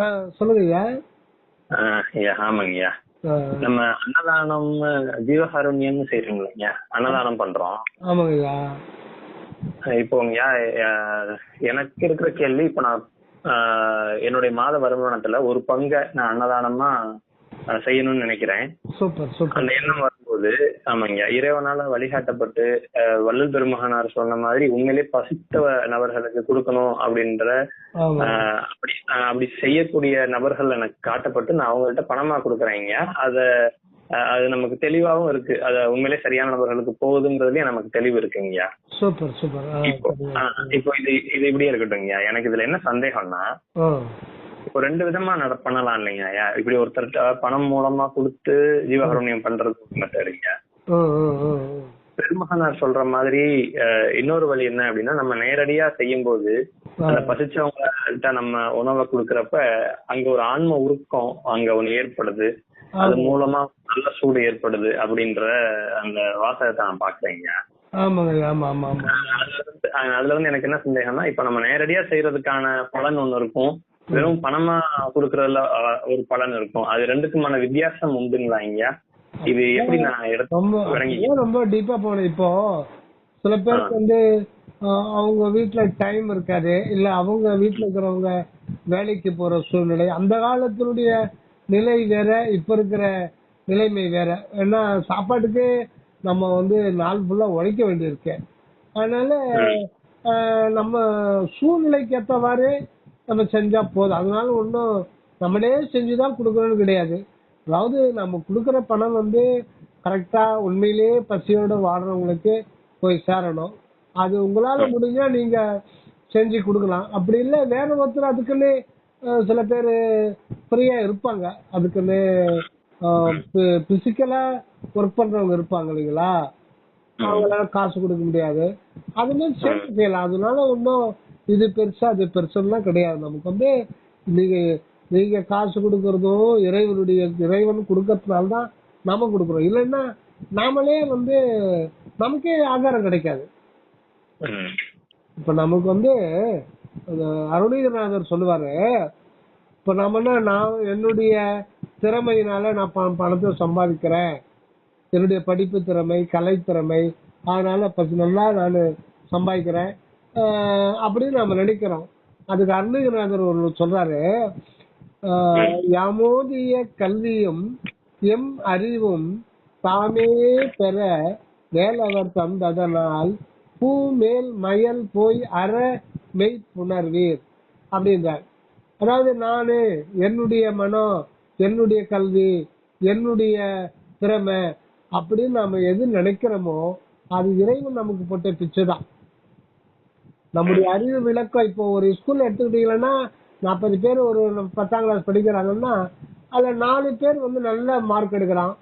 ஆ, சொல்லுங்க ஐயா. ஆஹ் ஐயா ஆமாங்கய்யா நம்ம அன்னதானம் ஜீவகாருண்யம்னு செய்றீங்களா அன்னதானம் பண்றோம். ஆமாங்க ஐயா. இப்போங்கய்யா எனக்கு இருக்கிற கேள்வி இப்ப நான் என்னுடைய மாத வருமானத்துல ஒரு பங்கை நான் அன்னதானமா செய்யணும்னு நினைக்கிறேன். Super super. அந்த எண்ணம் வரும்போது ஆமாங்க இறைவனால வழிகாட்டப்பட்டு வள்ளல் பெருமகனார் சொன்ன மாதிரி உண்மையிலே பசித்த நபர்களுக்கு கொடுக்கணும் அப்படின்ற அப்படி அப்படி செய்யக்கூடிய நபர்கள் எனக்கு காட்டப்பட்டு நான் அவங்கள்ட்ட பணமா கொடுக்குறேங்க. அத அது நமக்கு தெளிவாகவும் இருக்கு. அது உண்மையிலே சரியான நபர்களுக்கு போகுதுங்கிறதுலயும் நமக்கு தெளிவு இருக்குங்கய்யா சூப்பர் சூப்பர். இப்போ இது இது இப்படியே இருக்கட்டும்ங்கய்யா எனக்கு இதுல என்ன சந்தேகம்னா இப்போ ரெண்டு விதமா நட பண்ணலாம் இல்லைங்க. ஐயா இப்படி ஒருத்தர்ட்ட பணம் மூலமா கொடுத்து ஜீவகாருண்யம் பண்றது ஆ, பெருமகனார் சொல்ற மாதிரி இன்னொரு வழி என்ன அப்படின்னா நம்ம நேரடியா செய்யும் போது. அந்த பசிச்சவங்கள்ட்ட நம்ம உணவை கொடுக்கறப்ப அங்க ஒரு ஆன்ம உருக்கம் அங்க ஒண்ணு ஏற்படுது. அது மூலமா நல்ல சூடு ஏற்படுது அப்படின்ற அந்த வாசகத்தை நான் பாக்குறேங்க அதுல இருந்து எனக்கு என்ன சந்தேகம்னா இப்ப நம்ம நேரடியா செய்யறதுக்கான பலன் ஒண்ணு இருக்கும். வெறும் பணமா கொடுக்கறதுல ஒரு பலன் இருக்கும். அது ரெண்டுக்குமான வித்தியாசம் உண்டுங்களா இங்க இது எப்படி நான் எடுத்து ரொம்ப டீப்பா போனேன் இப்போ சில பேருக்கு வந்து அவங்க வீட்ல டைம் இருக்காது. இல்ல அவங்க வீட்ல இருக்கிறவங்க வேலைக்கு போற சூழ்நிலை. அந்த காலத்தினுடைய நிலை வேற இப்ப இருக்கிற நிலைமை வேற. ஏன்னா சாப்பாட்டுக்கு நம்ம வந்து நாள் ஃபுல்லா உழைக்க வேண்டியிருக்கு. அதனால நம்ம சூழ்நிலைக்கு ஏற்றவாறு நம்ம செஞ்சா போதும். அதனால ஒன்றும் நம்மளே செஞ்சுதான் கொடுக்கணும்னு கிடையாது. அதாவது நம்ம கொடுக்குற பணம் வந்து கரெக்டா உண்மையிலேயே பசியோட வாடுறவங்களுக்கு போய் சேரணும். அது உங்களால முடிஞ்சா நீங்க செஞ்சு கொடுக்கலாம். அப்படி இல்ல வேற ஒருத்தர் அதுக்குன்னு சில பேர் ஃப்ரீயா இருப்பாங்க. அதுக்குன்னு பிசிக்கலா ஒர்க் பண்றவங்க இருப்பாங்க இல்லைங்களா? அவங்களால காசு கொடுக்க முடியாது. அது மாதிரி சேர்த்து செய்யலாம் அதனால ஒன்றும் இது பெருசா அது பெருசுலாம் கிடையாது. நமக்கு வந்து நீங்க நீங்க காசு கொடுக்கறதும் இறைவனுடைய இறைவன் கொடுக்கறதுனால தான் நாம கொடுக்குறோம். இல்லைன்னா நாமளே வந்து நமக்கே ஆகாரம் கிடைக்காது. இப்ப நமக்கு வந்து அருணகிரிநாதர் சொல்லுவாரு இப்ப நம்ம என்ன நான் என்னுடைய திறமையினால நான் பணத்தை சம்பாதிக்கிறேன். என்னுடைய படிப்பு திறமை கலை திறமை அதனால நல்லா நான் சம்பாதிக்கிறேன். அப்படின்னு நம்ம நினைக்கிறோம். அதுக்கு அருணகிரிநாதர் ஒரு சொல்றாரு. ஆஹ் யாமோதிய கல்வியும் எம் அறிவும் தாமே பெற வேலவர் தந்ததனால் பூ மேல் மயல் போய் அற மெய் புணர்வீர் அப்படின்றார். அதாவது நானு என்னுடைய மனம் என்னுடைய கல்வி என்னுடைய திறமை அப்படின்னு நாம எது நினைக்கிறோமோ அது இறைவன் நமக்கு போட்ட பிச்சை தான் நம்முடைய அறிவு விளக்கம் இப்போ ஒரு ஸ்கூல்ல எடுத்துக்கிட்டீங்கன்னா நாற்பது பேர் ஒரு பத்தாம் கிளாஸ் படிக்கிறாங்கன்னா அதுல நாலு பேர் வந்து நல்ல மார்க் எடுக்கிறான்.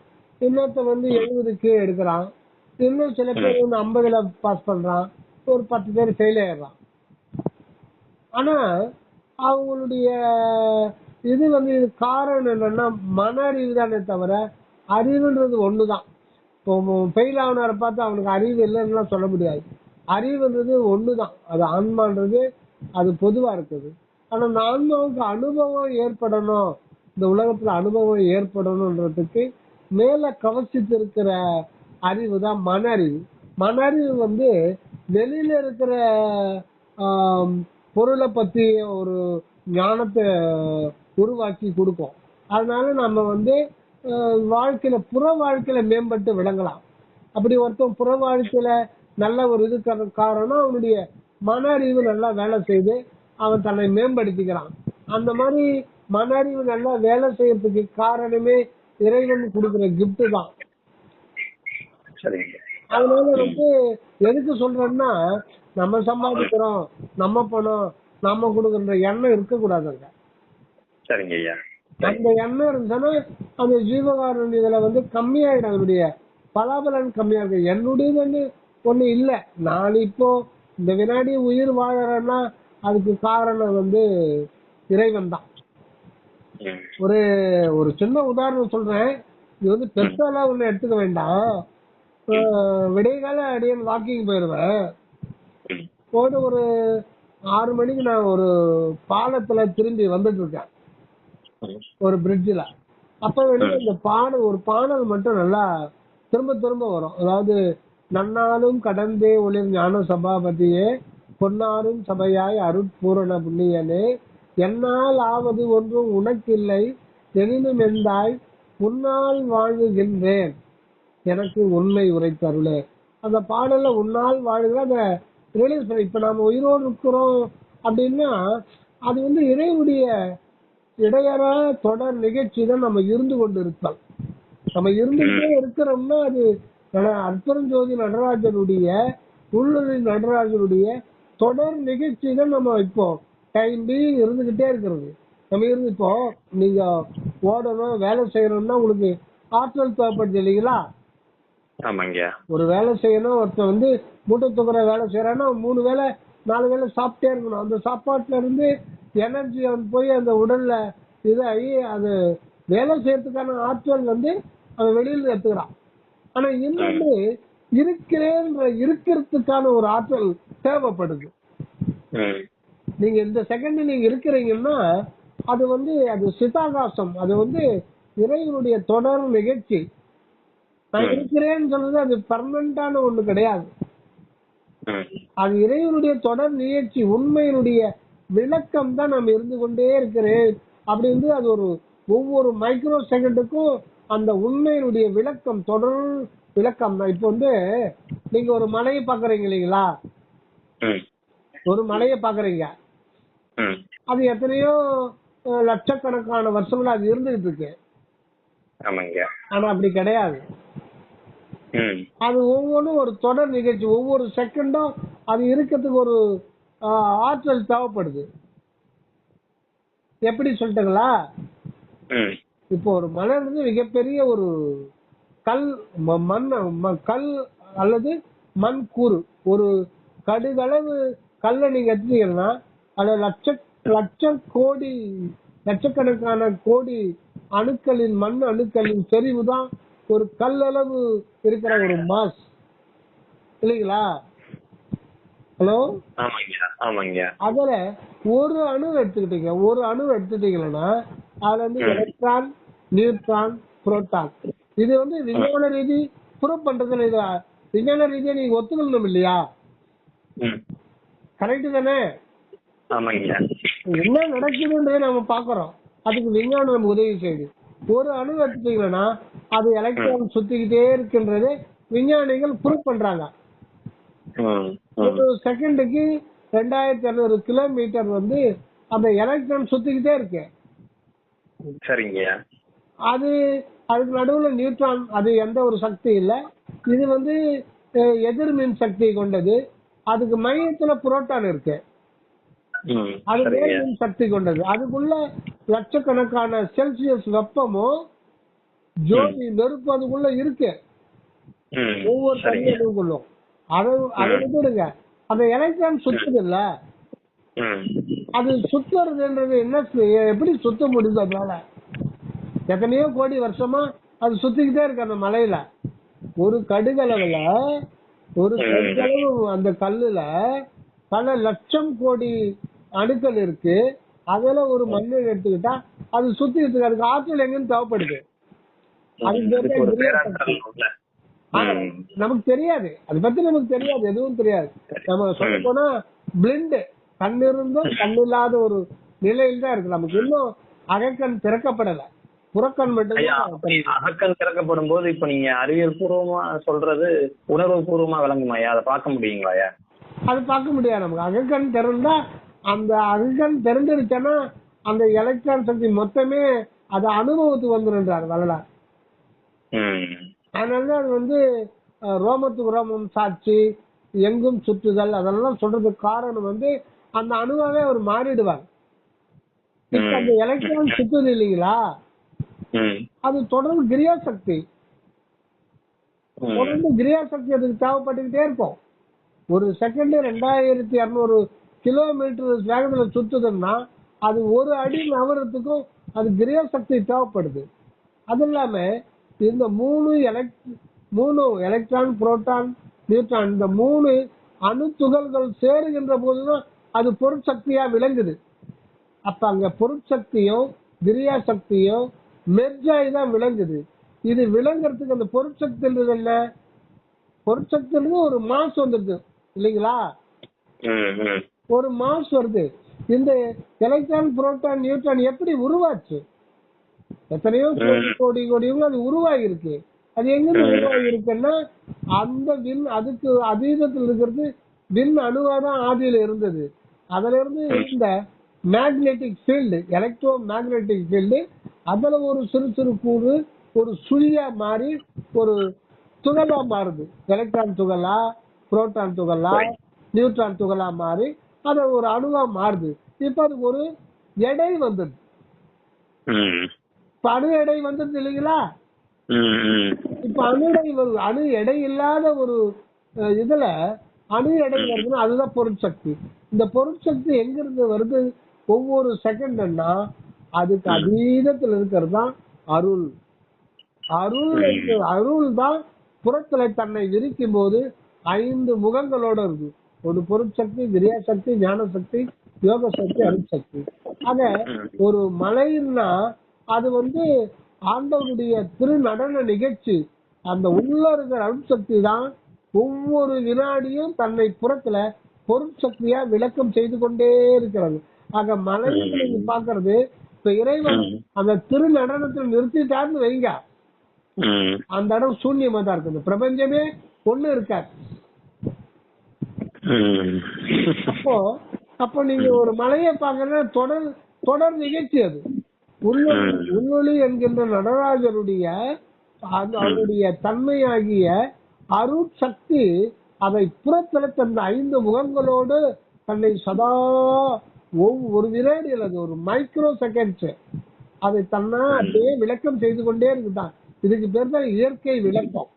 இன்னொருத்த வந்து எழுபதுக்கு எடுக்கிறான். இன்னும் சில பேர் வந்து ஐம்பதுல பாஸ் பண்றான். ஒரு பத்து பேர் ஃபெயில் ஆயிடுறான். ஆனா அவங்களுடைய இது வந்து இது காரணம் என்னன்னா மன அறிவு தானே தவிர அறிவுன்றது ஒண்ணுதான். இப்போ ஃபெயில் ஆகுனார பார்த்து அவனுக்கு அறிவு இல்லைன்னுலாம் சொல்ல முடியாது. அறிவுன்றது ஒண்ணுதான். அது ஆன்மான்றது அது பொதுவா இருக்குது. ஆனா அந்த ஆன்மாவுக்கு அனுபவம் ஏற்படணும். இந்த உலகத்துல அனுபவம் ஏற்படணுன்றதுக்கு மேல கவசித்து இருக்கிற அறிவு தான் மன அறிவு மன அறிவு வந்து வெளியில இருக்கிற பொருளை பத்தி ஒரு ஞானத்தை உருவாக்கி கொடுக்கும். அதனால நம்ம வந்து வாழ்க்கையில புற வாழ்க்கையில மேம்பட்டு விளங்கலாம். அப்படி ஒருத்தன் புற வாழ்க்கையில நல்ல ஒரு இது காரணம் அவனுடைய மன அறிவு நல்லா வேலை செய்து அவன் தன்னை மேம்படுத்திக்கிறான். அந்த மாதிரி மன அறிவு நல்லா வேலை செய்யறதுக்கு காரணமே இறைவன் கொடுக்கிற gift தான். சரிங்க. அதனால வந்து எதுக்கு சொல்றேன்னா நம்ம சம்பாதிக்கிறோம் நம்ம பணம் நம்ம கொடுக்குற எண்ணம் இருக்கக்கூடாதுங்க. சரிங்க ஐயா. அந்த எண்ணம் இருந்துச்சுன்னா அந்த ஜீவகாரன் இதுல வந்து கம்மியாயிடும். அதனுடைய பலாபலன் கம்மியா இருக்கு என்னுடையது வந்து ஒண்ணு இல்ல. நான் இப்போ இந்த வினாடி உயிர் வாழறேன்னா அதுக்கு காரணம் வந்து இறைவன் தான். ஒரு ஒரு சின்ன உதாரணம் சொல்றேன். இது வந்து பெருசாலாம் ஒண்ணு எடுத்துக்க வேண்டாம். அஹ் விடியகால அடியன் வாக்கிங் போயிடுவேன். போயிட்டு ஒரு ஆறு மணிக்கு நான் ஒரு பாலத்துல திரும்பி வந்துட்டு இருக்கேன். ஒரு பிரிட்ஜில் அப்ப வந்து இந்த பாடல் ஒரு பாடல் மட்டும் நல்லா திரும்ப திரும்ப வரும். அதாவது நன்னாலும் கடந்தே ஒளிர் ஞான சபாபதியே பொன்னாரும் சபையாய் அருட்பூரண புண்ணியனே என்னால் ஆவது ஒன்றும் உனக்கில்லை எனினும் எந்தாய் உன்னால் வாழுகின்றேன். எனக்கு உண்மை உரைத்தருளே. அந்த பாடல்ல உன்னால் வாழுகிற அந்த ரிலீஸ் பண்ணி இப்ப நாம உயிரோடு இருக்கிறோம் அப்படின்னா அது வந்து இறைவுடைய இடையற தொடர் நிகழ்ச்சி தான் நம்ம இருந்து கொண்டு இருக்கோம் நம்ம இருந்துகிட்டே இருக்கிறோம்னா அது நட- அற்புதஞ்சோதி நடராஜனுடைய உள்ளொளி நடராஜனுடைய தொடர் நிகழ்ச்சி தான் நம்ம இப்போ டைம் பி இருந்துகிட்டே இருக்கிறது. நம்ம இருந்து இப்போ நீங்க ஓடணும் வேலை செய்யணும்னா உங்களுக்கு ஆற்றல் தேவைப்படுது இல்லைங்களா? ஒரு வேலை செய்யணும் ஒருத்தன் வந்து மூட்டை தூக்குற வேலை செய்யறான்னா மூணு வேளை நாலு வேளை சாப்பிட்டே இருக்கணும். அந்த சாப்பாட்டுல இருந்து எனர்ஜி அவன் போய் அந்த உடல்ல இதாகி அது வேலை செய்யறதுக்கான ஆற்றல் வந்து அவன் வெளியில எடுத்துக்கிறான். ஆனா இன்னொன்று இருக்கிறேன்ற இருக்கிறதுக்கான ஒரு ஆற்றல் தேவைப்படுது. நீங்க இந்த செகண்ட் நீங்க இருக்கிறீங்கன்னா அது வந்து அது சிதாகாசம். அது வந்து இறைவனுடைய தொடர் நிகழ்ச்சி. நான் இருக்கிறேன்னு சொல்றது அது பர்மனண்டான ஒண்ணு கிடையாது. அது இறைவனுடைய தொடர் நிகழ்ச்சி உண்மையினுடைய விளக்கம் தான் நம்ம இருந்து கொண்டே இருக்கிறேன். அப்படி வந்து அது ஒரு ஒவ்வொரு மைக்ரோ செகண்டுக்கும் அந்த உண்மையினுடைய விளக்கம் தொடர் விளக்கம். தான் இப்போ வந்து நீங்க ஒரு மலையை பாக்குறீங்க இல்லைங்களா? ஒரு மலையை பாக்குறீங்க அது எத்தனையோ லட்சக்கணக்கான வருஷங்களா அது இருந்துகிட்டு இருக்கு ஆனா அப்படி கிடையாது. அது ஒவ்வொன்றும் ஒரு தொடர் நிகழ்ச்சி. ஒவ்வொரு செகண்டும் அது இருக்கிறதுக்கு ஒரு ஆற்றல் தேவைப்படுது. எப்படி சொல்லிட்டுங்களா? இப்போ ஒரு மலை இருந்து மிகப்பெரிய ஒரு கல் மண் கல் அல்லது மண் கூறு. ஒரு கடுகளவு கல்லை நீங்க எடுத்தீங்கன்னா அதுல லட்ச லட்சம் கோடி லட்சக்கணக்கான கோடி அணுக்களின் மண் அணுக்களின் செறிவு தான் ஒரு கல்லளவு இருக்கிற ஒரு மாஸ். இல்லைங்களா? ஹலோ? ஆமாங்கய்யா அதுல ஒரு அணு எடுத்துக்கிட்டீங்க. ஒரு அணு எடுத்துட்டீங்கன்னா அதுல வந்து எலக்ட்ரான் நியூட்ரான் புரோட்டான் இது வந்து விஞ்ஞான ரீதி ப்ரூவ் பண்றதுல இது விஞ்ஞான ரீதியா நீங்க ஒத்துக்கணும் இல்லையா? கரெக்ட் தானே? என்ன நடக்குதுன்றதை நம்ம பாக்குறோம் அதுக்கு விஞ்ஞானம் நமக்கு உதவி செய்யுது. ஒரு அணு எடுத்துட்டீங்கன்னா அது எலக்ட்ரான் சுத்திக்கிட்டே இருக்குன்றது விஞ்ஞானிகள் ப்ரூவ் பண்றாங்க. ஒரு செகண்டுக்கு ரெண்டாயிரத்தி அறுநூறு கிலோமீட்டர் வந்து அந்த எலக்ட்ரான் சுத்திக்கிட்டே இருக்கு. சரிங்கய்யா அது அதுக்கு நடுவுல நியூட்ரான் அது எந்த ஒரு சக்தி இல்ல. இது வந்து அஹ், எதிர்மின் சக்தி கொண்டது. அதுக்கு மையத்துல புரோட்டான் இருக்கு. அது நேர்மின் சக்தி கொண்டது. அதுக்குள்ள லட்சக்கணக்கான செல்சியஸ் வெப்பமும் ஜோதி நெருப்பு அதுக்குள்ள இருக்கு. ஒவ்வொரு சரிங்க. தனியுள்ளும் அதை அதை விட்டுடுங்க. அந்த எலக்ட்ரான் சுத்துது இல்ல அது சுத்துறதுன்றது என்ன எப்படி சுத்த முடியுது அதனால எத்தனையோ கோடி வருஷமா அது சுத்திக்கிட்டே இருக்கு அந்த மலையில. ஒரு கடுகளவுல ஒரு கடுகளவு அந்த கல்லுல பல லட்சம் கோடி அணுக்கள் இருக்கு. அதுல ஒரு மண்ணை எடுத்துக்கிட்டா அது சுத்திட்டு இருக்கு. அதுக்கு ஆற்றல் எங்கன்னு தேவைப்படுது. நமக்கு தெரியாது. அதை பத்தி நமக்கு தெரியாது. எதுவும் தெரியாது. நம்ம சொல்ல போனா பிளிண்ட் கண் இருந்தும் கண் இல்லாத ஒரு நிலையில் தான் இருக்கு. நமக்கு இன்னும் அகக்கண் திறக்கப்படல. புறக்கண் அப்படி அகக்கண் திறக்கப்படும் போது இப்ப நீங்க அறிவியல் பூர்வமா சொல்றது உணர்வு பூர்வமா விளங்குமா ஐயா? அதை பார்க்க முடியுங்களா அது பார்க்க முடியாது நமக்கு. அகக்கண் திறந்தா அந்த அகக்கண் திறந்துருச்சுன்னா அந்த எலக்ட்ரான் சக்தி மொத்தமே அது அனுபவத்துக்கு வந்துருன்றார் வரலாறு ம். அதனாலதான் அது வந்து ரோமத்துக்கு ரோமம் சாட்சி எங்கும் சுற்றுதல் அதெல்லாம் சொல்றதுக்கு காரணம் வந்து அந்த அணுவாவே அவர் மாறிடுவார். இப்ப அந்த எலக்ட்ரான் சுத்துது இல்லைங்களா? அது தொடர்ந்து கிரியா சக்தி தொடர்ந்து கிரியா சக்தி அதுக்கு தேவைப்பட்டுக்கிட்டே இருக்கும். ஒரு செகண்ட் ரெண்டாயிரத்தி இருநூறு கிலோமீட்டர் வேகத்துல சுத்துதுன்னா அது ஒரு அடி நகரத்துக்கும் அது கிரியா சக்தி தேவைப்படுது. அது இல்லாம இந்த மூணு எலக்ட் மூணு எலக்ட்ரான் புரோட்டான் நியூட்ரான் இந்த மூணு அணு துகள்கள் சேருகின்ற போதுதான் அது பொருட்சக்தியா விளங்குது. அப்ப அங்க பொருட்சக்தியும் கிரியா சக்தியும் மெர்ஜாய் தான் விளங்குது. இது விளங்குறதுக்கு அந்த பொருட்சக்தின்றது என்ன? பொருட்சக்தின்றது ஒரு மாஸ் வந்துருது இல்லைங்களா. ஒரு மாஸ் வருது. இந்த எலக்ட்ரான் புரோட்டான் நியூட்ரான் எப்படி உருவாச்சு? எத்தனையோ கோடி கோடி அது உருவாகி இருக்கு அது எங்க உருவாகி இருக்குன்னா அந்த விண் அதுக்கு அதீதத்தில் இருக்கிறது விண் அணுவா தான் ஆதியில இருந்தது. அதுல இருந்து இந்த magnetic field electromagnetic field அதுல ஒரு சிறு சிறு கூறு ஒரு சுழியா மாறி ஒரு துகளா மாறுது. எலக்ட்ரான் துகளா புரோட்டான் துகளா நியூட்ரான் துகளா மாறி அது ஒரு அணுவா மாறுது. இப்ப அது ஒரு எடை வந்தது. இப்ப அணு எடை வந்தது இல்லைங்களா. இப்ப அணு எடை அணு எடை இல்லாத ஒரு இதுல அணு எடை வருதுன்னா அதுதான் பொருட்சக்தி இந்த பொருட்சக்தி எங்க இருந்து வருது? ஒவ்வொரு செகண்ட்னா அதுக்கு அதீதத்தில் இருக்கிறது தான் அருள். அருள் அருள் தான் புறத்துல தன்னை விரிக்கும் போது ஐந்து முகங்களோட இருக்கு. ஒரு பொருட்சக்தி விரியாசக்தி ஞான சக்தி யோக சக்தி அருட்சக்தி ஆக ஒரு மலைன்னா அது வந்து ஆண்டவனுடைய திருநடன நிகழ்ச்சி. அந்த உள்ள இருக்கிற அருட்சக்தி தான் ஒவ்வொரு வினாடியும் தன்னை புறத்துல பொருட்சக்தியா விளக்கம் செய்து கொண்டே இருக்கிறது ஆக நீங்க பாக்குறது இப்ப இறைவன் அந்த திருநடனத்தில் நிறுத்திட்டாருன்னு வைங்க. அந்த இடம் சூன்யமா தான் இருக்குது பிரபஞ்சமே ஒண்ணு இருக்காது. அப்போ அப்போ நீங்க ஒரு மலையை பாக்கறதுனா தொடர் தொடர் நிகழ்ச்சி அது. உள்வொளி என்கின்ற நடராஜருடைய அவருடைய தன்மையாகிய அருட்சக்தி அதை புறத்துல அந்த ஐந்து முகங்களோடு தன்னை சதா ஒவ்வொரு வினாடி அல்லது ஒரு மைக்ரோ செகண்ட்ஸ் அதை தன்னா அப்படியே விளக்கம் செய்து கொண்டே இருக்குதான். இதுக்கு பேர் தான் இயற்கை விளக்கம்.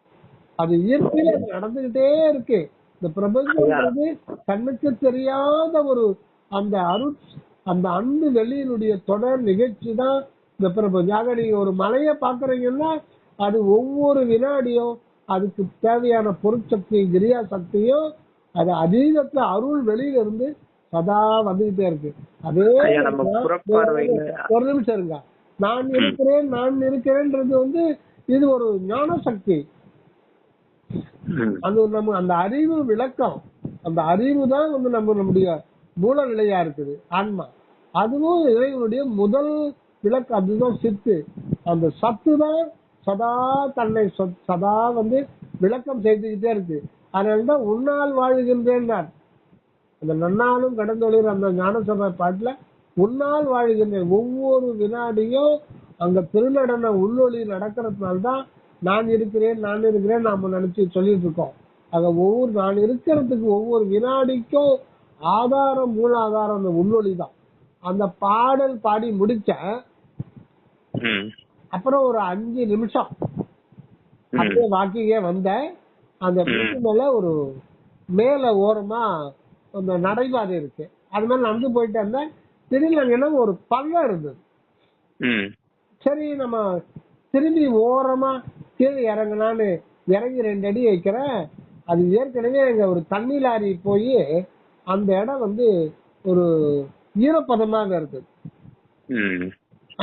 அது இயற்கையில அது நடந்துகிட்டே இருக்கு. இந்த பிரபஞ்சம்ன்றது கண்ணுக்கு தெரியாத ஒரு அந்த அருட் அந்த அன்பு வெளியினுடைய தொடர் நிகழ்ச்சி தான் இந்த பிரபஞ்சம். ஆக நீங்க ஒரு மலையை பாக்குறீங்கன்னா அது ஒவ்வொரு வினாடியும் அதுக்கு தேவையான பொருட்சக்தியும் கிரியா சக்தியும் அது அதீதத்துல அருள் வெளியில இருந்து சதா வந்துகிட்டே இருக்கு. அதே ஒரு நிமிஷம் இருங்க. நான் இருக்கிறேன் நான் இருக்கிறேன்றது வந்து இது ஒரு ஞான சக்தி. அது நம்ம அந்த அறிவு விளக்கம் அந்த அறிவு தான் வந்து நம்ம நம்முடைய மூல நிலையா இருக்குது ஆன்மா. அதுவும் இறைவனுடைய முதல் விளக்கு அதுதான் சித்து. அந்த சத்து தான் சதா தன்னை சதா வந்து விளக்கம் செய்துக்கிட்டே இருக்கு. அதனால்தான் உன்னால் வாழுகின்றேன் அந்த நன்னாலும் கடந்தொழிற அந்த ஞானசபை பாட்டுல உன்னால் வாழுகின்றேன். ஒவ்வொரு வினாடியும் அங்க திருநடன உள்ளொளி நடக்கிறதுனால தான் நான் இருக்கிறேன் நான் இருக்கிறேன் நாம நினைச்சு சொல்லிட்டு இருக்கோம். ஆக ஒவ்வொரு நான் இருக்கிறதுக்கு ஒவ்வொரு வினாடிக்கும் ஆதாரம் மூலாதாரம் அந்த உள்ளொளி தான் அந்த பாடல் பாடி முடிச்ச அப்புறம் ஒரு அஞ்சு நிமிஷம். அப்படியே வாக்கிங்கே வந்தேன். அந்த வீட்டு மேல ஒரு மேல ஓரமா அந்த நடைபாதை இருக்கு. அது மேல நடந்து போயிட்டு இருந்தேன் திடீர்னு அங்க என்ன ஒரு பள்ளம் இருந்தது. சரி நம்ம திரும்பி ஓரமா கீழே இறங்கலான்னு இறங்கி ரெண்டு அடி வைக்கிறேன். அது ஏற்கனவே அங்க ஒரு தண்ணி லாரி போய் அந்த இடம் வந்து ஒரு ஈரப்பதமாக இருக்கு.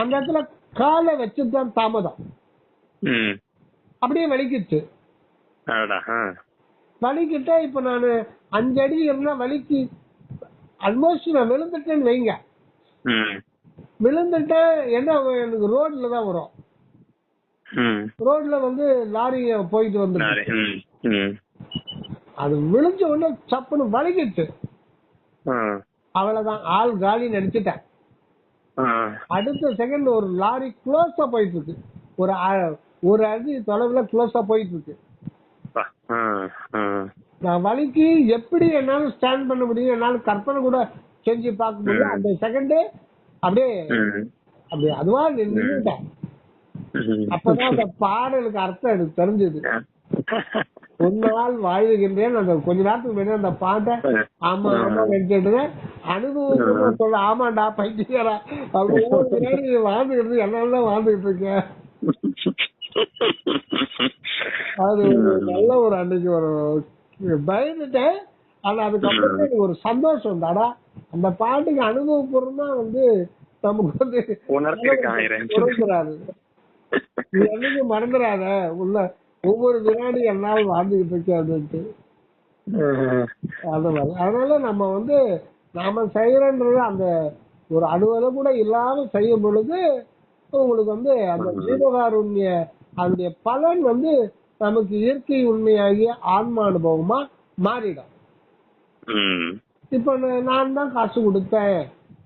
அந்த இடத்துல காலை வச்சுதான் தாமதம் ம். அப்படியே வலிக்குச்சு. வலிக்கிட்ட இப்ப நான் அஞ்சு அடி இருந்தா வலிக்கு ஆல்மோஸ்ட் நான் விழுந்துட்டேன்னு வைங்க ம். விழுந்துட்டேன் என்ன எனக்கு ரோட்ல தான் வரும். ரோட்ல வந்து லாரி போயிட்டு வந்து. அது விழுந்த உடனே சப்புன்னு வலிக்கிட்டு. அவ்வளவுதான் ஆள் காலி நினைச்சிட்டேன் ஆ. அடுத்த செகண்ட் ஒரு லாரி க்ளோஸா போயிட்டு இருக்கு ஒரு ஒரு அடி தொலைவுல க்ளோஸா போயிட்டு இருக்கு. நான் வலிக்கு எப்படி என்னால ஸ்டாண்ட் பண்ண முடியும்? என்னால கற்பனை கூட செஞ்சு பார்க்க முடியும் அந்த செகண்டே அப்படியே. அப்படியே அதுவா நின்றுட்டேன். அப்பதான் அந்த பாடலுக்கு அர்த்தம் எனக்கு தெரிஞ்சது. நாள் வாழ்கின்றேன் அந்த கொஞ்ச நேரத்துக்கு முன்னாடி அந்த பாட்டை ஆமா ஆமா நினைச்சிட்டு அனுபவம் சொல்ல ஆமாண்டா பைத்தியரா அப்படின்னு வாழ்ந்துகிட்டு என்னால வாழ்ந்துகிட்டு இருக்கேன் அது நல்ல ஒரு அன்னைக்கு ஒரு பயந்துட்டேன். ஆனா அதுக்கப்புறம் எனக்கு ஒரு சந்தோஷம் தாடா அந்த பாட்டுக்கு அனுபவபூர்வமா வந்து நமக்கு வந்து. உணர்ந்துறாரு நீ என்னைக்கு மறந்துடாத உள்ள ஒவ்வொரு வினாடி என்னால் வாழ்ந்துகிட்டு இருக்கேன் அப்படின்ட்டு. அந்த மாதிரி. அதனால நம்ம வந்து நாம செய்யறன்றது அந்த ஒரு அலுவலை கூட இல்லாம செய்யும் பொழுது உங்களுக்கு வந்து அந்த ஜீவகாருண்ய அதனுடைய பலன் வந்து நமக்கு இயற்கை உண்மையாகிய ஆன்ம அனுபவமா மாறிடும். இப்ப நான் தான் காசு கொடுத்தேன்.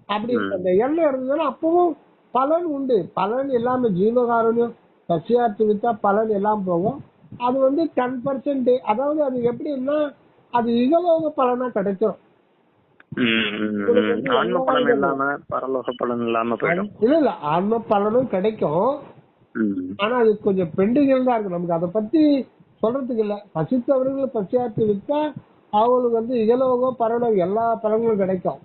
அப்படி அந்த எண்ணம் இருந்ததுன்னா அப்பவும் பலன் உண்டு. பலன் இல்லாம ஜீவகாருண்யம் சசியார்த்தி வித்தா பலன் எல்லாம் போகும். அது வந்து டென் பர்சன்ட் அதாவது அது எப்படின்னா அது இகலோக பலனா கிடைக்கும். ம், ம், ம். ஆன்ம பலன் இல்லாம பரலோக பலன் இல்லாம போயிடும். இல்ல இல்ல. ஆன்ம பலனும் கிடைக்கும். ஆனா அது கொஞ்சம் பெண்டிகள் தான் இருக்கு. நமக்கு அதை பத்தி சொல்றதுக்கு இல்ல. பசித்தவர்கள் பசியார்த்தி வித்தா அவங்களுக்கு வந்து இகலோகம் பரலோகம் எல்லா பலன்களும் கிடைக்கும்.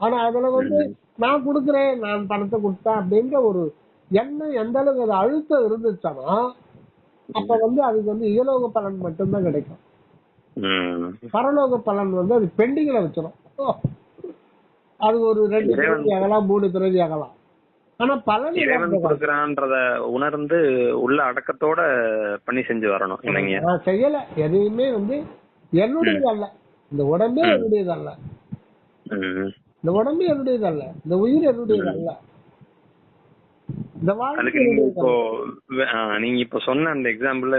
ஆனா அதுல வந்து நான் கொடுக்குறேன் நான் பணத்தை கொடுத்தேன் அப்படின்ற ஒரு எண்ணம் எந்த அளவுக்கு அது அழுத்தம் இருந்துச்சுன்னா அப்ப வந்து அதுக்கு வந்து இகலோக பலன் மட்டும்தான் கிடைக்கும். பரலோக பலன் வந்து அது பெண்டிங்ல வச்சிடும் அது ஒரு ரெண்டு பிறவி ஆகலாம் மூணு பிறவி ஆகலாம். ஆனா பலன் இறைவன் கொடுக்கறான்றத உணர்ந்து உள்ள அடக்கத்தோட பண்ணி செஞ்சு வரணும் இல்லைங்க நான் செய்யல எதையுமே வந்து என்னுடையது அல்ல. இந்த உடம்பே என்னுடையது அல்ல. இந்த உடம்பு என்னுடையது அல்ல. இந்த உயிர் என்னுடையது அல்ல. அதுக்கு நீங்க இப்போ நீங்க இப்போ சொன்ன அந்த எக்ஸாம்பிள்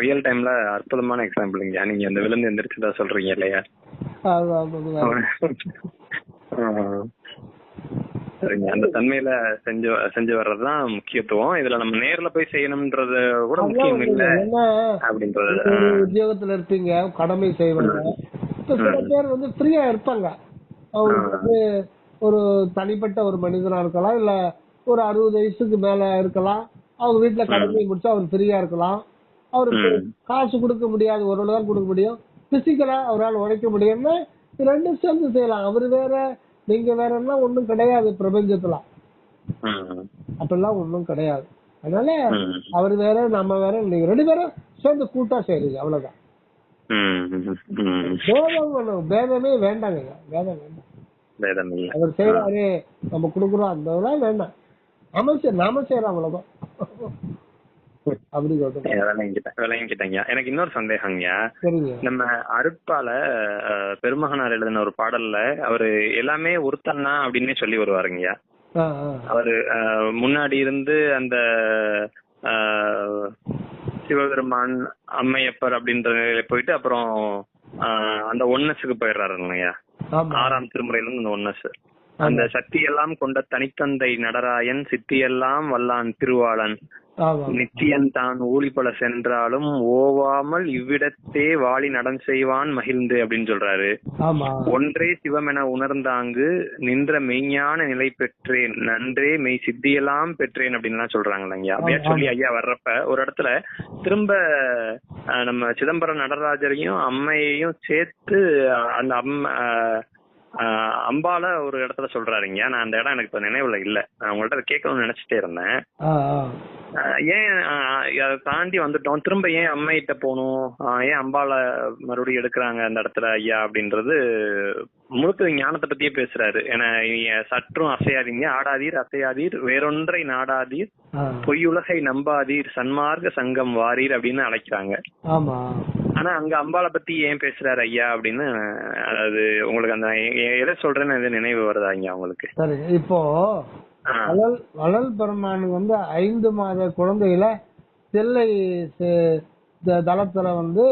ரியல் டைம்ல அற்புதமான எக்ஸாம்பிள்ங்க நீங்க அந்த விழுந்து எந்திரிச்சுதா சொல்றீங்க இல்லையா. சரிங்க. அந்த தன்மையில செஞ்சு செஞ்சு வர்றதுதான் முக்கியத்துவம். இதுல நம்ம நேர்ல போய் செய்யணும்ன்றது கூட முக்கியம் இல்ல. அப்படின்றது உத்தியோகத்துல இருப்பீங்க கடமை செய்வாங்க. சில பேர் வந்து ஃப்ரீயா இருப்பாங்க. அவங்களுக்கு வந்து ஒரு தனிப்பட்ட ஒரு மனிதனா இருக்கலாம் இல்ல ஒரு அறுபது வயசுக்கு மேல இருக்கலாம். அவங்க வீட்டுல கடமை முடிச்சா அவர் ஃப்ரீயா இருக்கலாம். அவருக்கு காசு கொடுக்க முடியாது ஒரு தான் கொடுக்க முடியும். பிசிக்கலா அவரால் உழைக்க முடியும்னா ரெண்டும் சேர்ந்து செய்யலாம். அவரு வேற நீங்க வேறன்னா ஒண்ணும் கிடையாது பிரபஞ்சத்துல. ம். அப்படிலாம் ஒண்ணும் கிடையாது. அதனால. அவர் வேற நம்ம வேற நீங்க ரெண்டு பேரும் சேர்ந்து கூட்டா செய்றீங்க அவ்வளவுதான். பேதம் பேதமே வேண்டாங்க. வேதம் வேண்டாம். அவர் செய்யறாரு நம்ம கொடுக்குறோம் அந்த வேண்டாம். செய் நாம செய்யறோம் அவ்வளவுதான். அப்படி விளங்கிட்டேங்க எனக்கு இன்னொரு சந்தேகங்க. நம்ம அருட்பால பெருமகனார் எழுதின ஒரு பாடல்ல அவரு எல்லாமே ஒருத்தன்னா அப்படின்னே சொல்லி வருவாருங்கய்யா. அவரு முன்னாடி இருந்து அந்த சிவபெருமான் அம்மையப்பர் அப்படின்ற நிலையில போயிட்டு அப்புறம் அந்த ஒன்னஸுக்கு போயிடுறாரு இல்லையா ஆமா. ஆறாம் திருமுறையில இருந்து அந்த ஒன்னஸ் அந்த சக்தி எல்லாம் கொண்ட தனித்தந்தை நடராயன் சித்தியெல்லாம் வல்லான் திருவாளன். நித்தியன் தான் ஊழிப்பல சென்றாலும் ஓவாமல் இவ்விடத்தே வாழி நடம் செய்வான் மகிழ்ந்து அப்படின்னு சொல்றாரு. ஒன்றே சிவமென உணர்ந்தாங்கு நின்ற மெய்ஞான நிலை பெற்றேன் நன்றே மெய் சித்தியெல்லாம் பெற்றேன் அப்படின்லாம் சொல்றாங்க ஐயா சொல்லி ஐயா வர்றப்ப ஒரு இடத்துல திரும்ப நம்ம சிதம்பரம் நடராஜரையும் அம்மையையும் சேர்த்து அந்த அம்மா அம்பால ஒரு இடத்துல சொல்றாருங்க. நான் அந்த இடம் எனக்கு இப்ப நினைவுல இல்ல. நான் உங்கள்ட்ட அதை கேட்கணும்னு நினைச்சிட்டே இருந்தேன். ஏன் அதை தாண்டி வந்துட்டோம். திரும்ப ஏன் அம்மையிட்ட போகணும்? ஏன் அம்பால மறுபடியும் எடுக்கிறாங்க அந்த இடத்துல ஐயா அப்படின்றது முழுக்க ஞானத்தை பத்தியே பேசுறாரு. ஏன்னா சற்றும் அசையாதீங்க. ஆடாதீர் அசையாதீர். வேறொன்றை நாடாதீர். பொய்யுலகை நம்பாதீர். சன்மார்க்க சங்கம் வாரீர் அப்படின்னு அழைக்கிறாங்க. ஆமா. ஆனா அங்க அம்பாளை பத்தி ஏன் பேசுறாரு ஐயா அப்படின்னு அஹ், அது உங்களுக்கு அந்த எதை சொல்றேன்னு அது நினைவு வருதா ஐயா உங்களுக்கு சரி இப்போ. வளல் வளல் பெருமானுக்கு வந்து ஐந்து மாத குழந்தையில தில்லை தளத்துல வந்து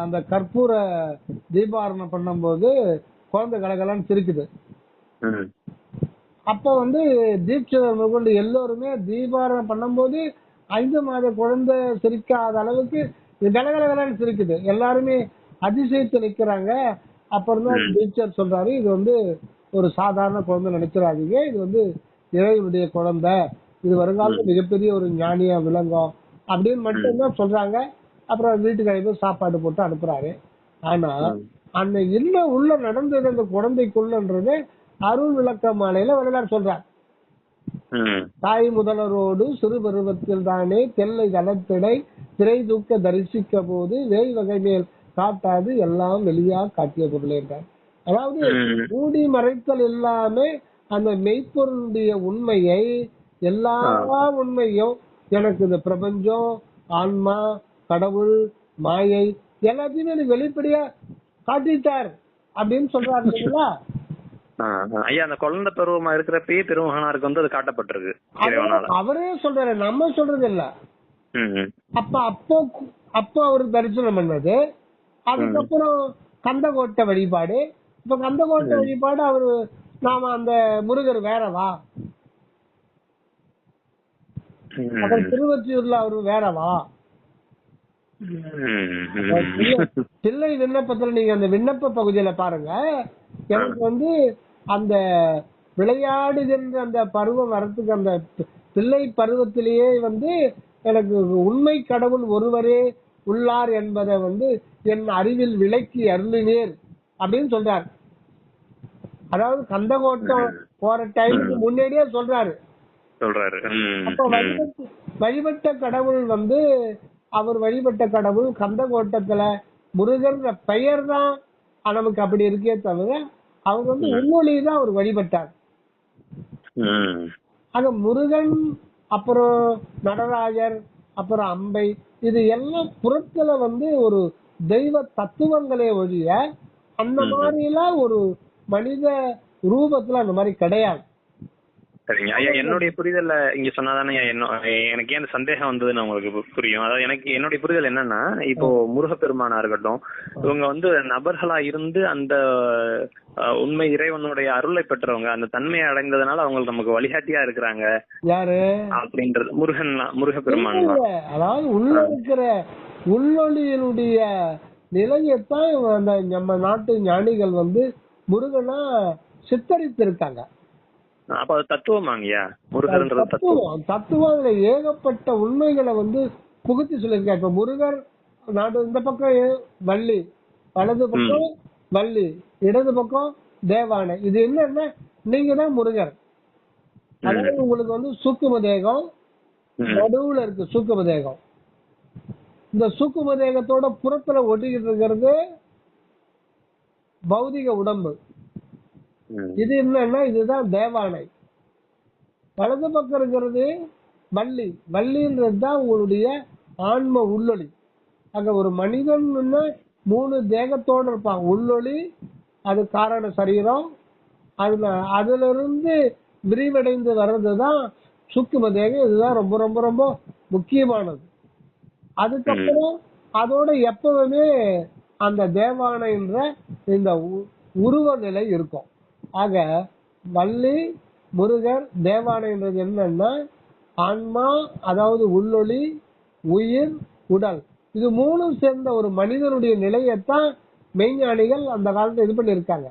அந்த கற்பூர தீபாரணம் பண்ணும்போது குழந்தை கலகலன்னு சிரிக்குது. அப்ப வந்து தீட்சிதர் முதற்கொண்டு எல்லோருமே தீபாரணம் பண்ணும்போது ஐந்து மாத குழந்தை சிரிக்காத அளவுக்கு கலகலகலன்னு சிரிக்குது. எல்லாருமே அதிசயத்து நிக்கிறாங்க. அப்புறம் தான் டீச்சர் சொல்றாரு இது வந்து ஒரு சாதாரண குழந்தை நினைச்சிடாதீங்க. இது வந்து இறைவனுடைய குழந்தை. இது வருங்காலத்துல மிகப்பெரிய ஒரு ஞானியா விளங்கும் அப்படின்னு மட்டும்தான் சொல்றாங்க. அப்புறம் வீட்டுக்கு அழைப்பு சாப்பாடு போட்டு அனுப்புறாரு. ஆனா அந்த என்ன உள்ள நடந்தது அந்த குழந்தைக்குள்ளன்றது அருள் விளக்க மாலையில வரலாறு சொல்றார். தாய் முதல்வரோடு சிறு பருவத்தில் தானே தெல்லை தளத்திடை திரை தூக்க தரிசிக்க போது வேய் வகை மேல் காட்டாது எல்லாம் வெளியா காட்டிய பொருளே என்றார் அதாவது. மூடி மறைத்தல் இல்லாம அந்த மெய்ப்பொருளுடைய உண்மையை எல்லா உண்மையும் எனக்கு இந்த பிரபஞ்சம் ஆன்மா கடவுள் மாயை எல்லாத்தையுமே எனக்கு வெளிப்படையா காட்டிட்டார் அப்படின்னு சொல்றாரு இல்லைங்களா. ஐயா அந்த குழந்தை பருவமா இருக்கிறப்பயே திருமகனாருக்கு வந்து அது காட்டப்பட்டிருக்கு. அவரே- அவரே சொல்றாரு நம்ம சொல்றது இல்ல. அப்ப அப்போ அப்போ அவருக்கு தரிசனம் பண்ணது. அதுக்கப்புறம் கந்தகோட்டை வழிபாடு. இப்ப கந்தகோட்டை வழிபாடு அவரு நாம அந்த முருகர் வேறவா? ம், அவர் திருவொற்றியூர்ல அவரு வேறவா. பிள்ளை விண்ணப்பத்துல நீங்க அந்த விண்ணப்ப பகுதியில பாருங்க. எனக்கு வந்து அந்த விளையாடுகின்ற அந்த பருவம் வரத்துக்கு அந்த பிள்ளை பருவத்திலேயே வந்து எனக்கு உண்மை கடவுள் ஒருவரே உள்ளார் என்பதை வந்து என் அறிவில் விளக்கி அருளினீர் அப்படின்னு சொல்றார். அதாவது கந்தகோட்டம் போற டைமுக்கு முன்னாடியே சொல்றாரு. சொல்றாரு. அப்ப வழிபட்ட கடவுள் வந்து அவர் வழிபட்ட கடவுள் கந்தகோட்டத்துல முருகன்ற பெயர் தான் நமக்கு அப்படி இருக்கே தவிர அவர் வந்து உண்மொழி தான் அவர் வழிபட்டார். ஆக முருகன் அப்புறம் நடராஜர் அப்புறம் அம்பை இது எல்லாம் புறத்துல வந்து ஒரு தெய்வ தத்துவங்களே ஒழிய அந்த மாதிரி எல்லாம் ஒரு மனித ரூபத்துல அந்த மாதிரி கிடையாது. சரிங்க ஐயா என்னுடைய புரிதல்ல இங்க சொன்னாதானே எனக்கு ஏன் சந்தேகம் வந்ததுன்னு உங்களுக்கு புரியும். அதாவது எனக்கு என்னுடைய புரிதல் என்னன்னா இப்போ முருகப்பெருமானா இருக்கட்டும் இவங்க வந்து நபர்களா இருந்து அந்த உண்மை இறைவனுடைய அருளை பெற்றவங்க அந்த தன்மையை அடைந்ததுனால அவங்களுக்கு நமக்கு வழிகாட்டியா இருக்கிறாங்க. யாரு? அப்படின்றது முருகன் முருகப்பெருமான் அதாவது உள்ள இருக்கிற உள்ளொளியினுடைய நிலையத்தான் அந்த நம்ம நாட்டு ஞானிகள் வந்து முருகனா சித்தரித்திருக்காங்க. அப்ப அது தத்துவமாங்கய்யா முருகர்ன்றது தத்துவம். தத்துவம். அதுல ஏகப்பட்ட உண்மைகளை வந்து புகுத்தி சொல்லியிருக்காரு. இப்ப முருகர் நாடு இந்த பக்கம் வள்ளி. வலது பக்கம் வள்ளி. இடது பக்கம் தேவானை. இது என்னன்னா நீங்க தான் முருகர். அதாவது உங்களுக்கு வந்து சூக்கும தேகம். நடுவுல இருக்கு சூக்கும தேகம். இந்த சூக்கும தேகத்தோட புறத்துல ஒட்டிக்கிட்டு இருக்கிறது பௌதிக உடம்பு. இது என்னன்னா இதுதான் தேவானை. வலது பக்கம் இருக்கிறது வள்ளி. வள்ளின்றது தான் உங்களுடைய ஆன்ம உள்ளொளி. அங்க ஒரு மனிதன் மூணு தேகத்தோடு இருப்பான். உள்ளொளி அது காரண சரீரம். அதுல அதுல இருந்து விரிவடைந்து வர்றதுதான் சுக்கும தேகம். இதுதான் ரொம்ப ரொம்ப ரொம்ப முக்கியமானது. அதுக்கப்புறம் அதோட எப்பவுமே அந்த தேவானைன்ற இந்த உ- உருவ நிலை இருக்கும். ஆக வள்ளி முருகர் தேவானைன்றது என்னன்னா ஆன்மா அதாவது உள்ளொளி உயிர் உடல். இது மூணும் சேர்ந்த ஒரு மனிதனுடைய நிலையத்தான் மெய்ஞானிகள் அந்த காலத்தில் இது பண்ணியிருக்காங்க.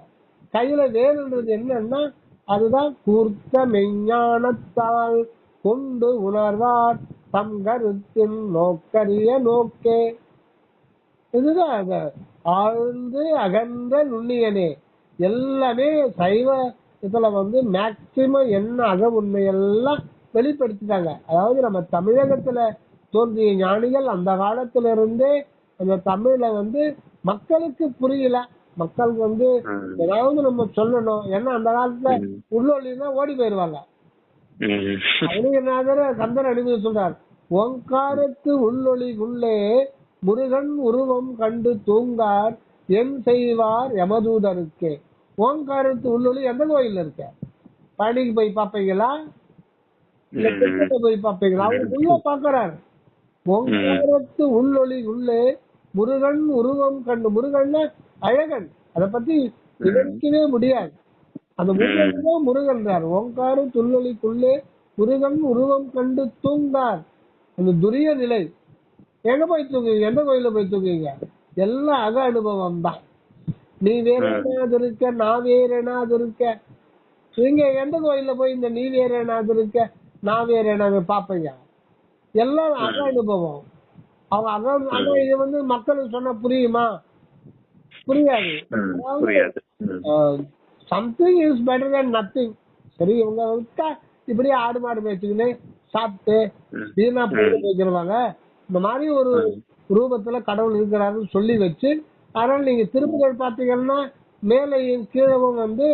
கையில வேறுன்றது என்னன்னா அதுதான் கூர்த்த மெய்ஞானத்தால் கொண்டு உணர்வார் தம் கருத்தின் நோக்கரிய நோக்கே. இதுதான் அந்த ஆழ்ந்து அகன்ற நுண்ணியனே. எல்லாமே சைவ இதுல வந்து மேக்சிமம் என்ன அக உண்மையெல்லாம் வெளிப்படுத்திட்டாங்க அதாவது நம்ம தமிழகத்துல தோன்றிய ஞானிகள் அந்த காலத்துல இருந்தே அந்த தமிழ வந்து மக்களுக்கு புரியல மக்களுக்கு வந்து. ஏதாவது நம்ம சொல்லணும் ஏன்னா அந்த காலத்துல ம். உள்ளொலினா ஓடி போயிருவாங்க ம். அருணகிரிநாதர் கந்தர் அனுமதி சொல்றார் ஓங்காரத்து உள்ளொளி உள்ளே முருகன் உருவம் கண்டு தூங்கார் என் செய்வார் யமதூதருக்கே ஓங்காரத்து உள்ளொளி எந்த கோயில்ல இருக்க? பழனிக்கு போய் பாப்பீங்களா இல்ல போய் பாப்பீங்களா அவர் உள்ள பாக்குறாரு ஓங்காரத்து உள்ளொளி உள்ளே முருகன் உருவம் கண்டு முருகன் அழகன். அத பத்தி விவரிக்கவே முடியாது. அந்த முருகன் தான் முருகன்றார். ஓங்கார துள்ளொலிக்குள்ளே முருகன் உருவம் கண்டு தூங்கார். அந்த துரிய நிலை. எங்க போய் தூங்குவீங்க? எந்த கோயில போய் தூங்குவீங்க? எல்லாம் அக அனுபவம் தான். நீ வேற என்னது இருக்க நான் வேற என்னது இருக்க நீங்க எந்த கோயில்ல போய் இந்த நீ வேற என்னது இருக்க நான் வேற என்னது பாப்பீங்க எல்லாம் அக அனுபவம் அவங்க அதான் ஆனா இது வந்து மக்களுக்கு சொன்னா புரியுமா? புரியாது. Something is better than nothing சரி இவங்க விட்டா இப்படியே ஆடு மாடு மேய்ச்சிக்கின்னு சாப்பிட்டு. வீணா போய் வைக்கிறவாங்க இந்த மாதிரி ஒரு ரூபத்துல கடவுள் இருக்கிறாருன்னு சொல்லி வச்சு அதனால நீங்க திருப்புகள் பாத்தீங்கன்னா மேலையும் கீழவும் வந்து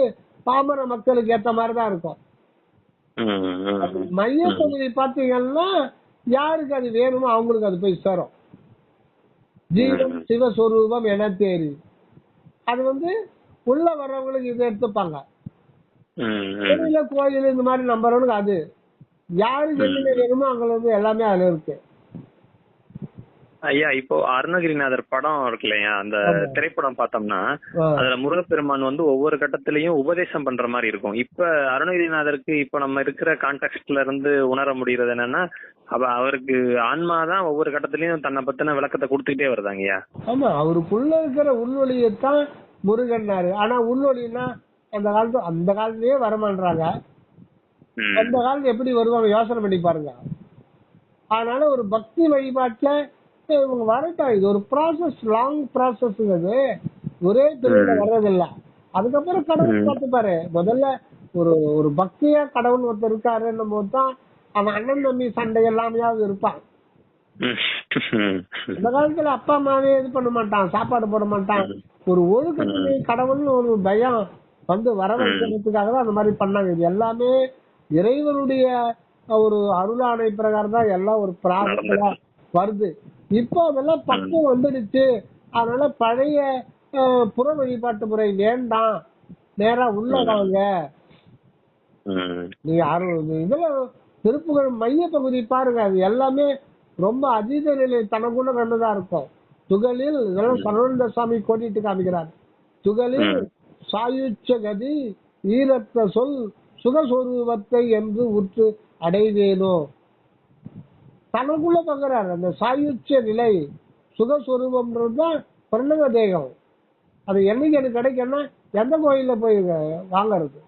பாமர மக்களுக்கு ஏத்த மாதிரிதான் இருக்கும். மைய பகுதி பாத்தீங்கன்னா யாருக்கு அது வேணுமோ அவங்களுக்கு அது போய் சேரும். ஜீவன் சிவஸ்வரூபம் என தேரி அது வந்து உள்ள வர்றவங்களுக்கு இதை எடுத்துப்பாங்க. கோயில இந்த மாதிரி நம்புறவனுக்கு அது. யாருக்கு என்ன வேணுமோ வந்து எல்லாமே அதுல இருக்கு. ஐயா இப்போ அருணகிரிநாதர் படம் இருக்கு இல்லையா அந்த திரைப்படம் பார்த்தோம்னா. அதுல முருகப்பெருமான் வந்து ஒவ்வொரு கட்டத்திலயும் உபதேசம் பண்ற மாதிரி இருக்கும். இப்ப அருணகிரிநாதருக்கு இப்ப நம்ம இருக்கிற கான்டெக்ட்ல இருந்து உணர முடியறது என்னன்னா அப்ப அவருக்கு ஆன்மா தான் ஒவ்வொரு கட்டத்திலயும் தன்னை பத்தின விளக்கத்தை கொடுத்துக்கிட்டே வருதாங்கய்யா ஆமா அவருக்குள்ள இருக்கிற உள்வொலியத்தான் முருகன்னாரு. ஆனா உள்வொலின்னா அந்த காலத்து அந்த காலத்திலேயே வரமான்றாங்க. அந்த காலத்துல எப்படி வருவாங்க? யோசனை பண்ணி பாருங்க. அதனால ஒரு பக்தி வழிபாட்டுல இவங்க வரட்டும் இது ஒரு ப்ராசஸ் லாங் ப்ராசஸ் இது ஒரே திருவிழா வர்றதில்ல. அதுக்கப்புறம் கடவுள் பார்த்துப்பாரு முதல்ல ஒரு ஒரு பக்தியா கடவுள் ஒருத்தர் இருக்காருன்னும் போது தான் அவன் அண்ணன் தம்பி சண்டை எல்லாமையாவது இருப்பான். இந்த காலத்துல அப்பா அம்மாவே இது பண்ண மாட்டான் சாப்பாடு போட மாட்டான். ஒரு ஒழுக்கத்துக்கு கடவுள்னு ஒரு பயம் வந்து வரவழைக்கிறதுக்காக தான் அந்த மாதிரி பண்ணாங்க. இது எல்லாமே இறைவனுடைய ஒரு அருளாணை பிரகாரம் தான். எல்லாம் ஒரு பிரார்த்தனை வருது. இப்போ அதெல்லாம் பக்கம் வந்துடுச்சு. அதனால பழைய புற வழிபாட்டு முறை வேண்டாம். நேரா உள்ள வாங்க. நீங்க இதுல திருப்புகழ் மைய பகுதி பாருங்க. அது எல்லாமே ரொம்ப அதீத நிலை தனக்குள்ள கண்டுதான் இருக்கும். துகளில் இதெல்லாம் சரவணந்த சுவாமி கோடிட்டு காமிக்கிறார். துகளில் சாயுச்ச கதி ஈரத்த சொல் சுகஸ்வரூபத்தை என்று உற்று அடைவேனோ? தனக்குள்ள பங்குறாரு அந்த சாயுச்ச நிலை சுகஸ்வரூபம்ன்றதுதான் பிரணவ தேகம். அது என்னைக்கு எனக்கு கிடைக்கும்னா எந்த கோயிலில் போய் வாங்கறது?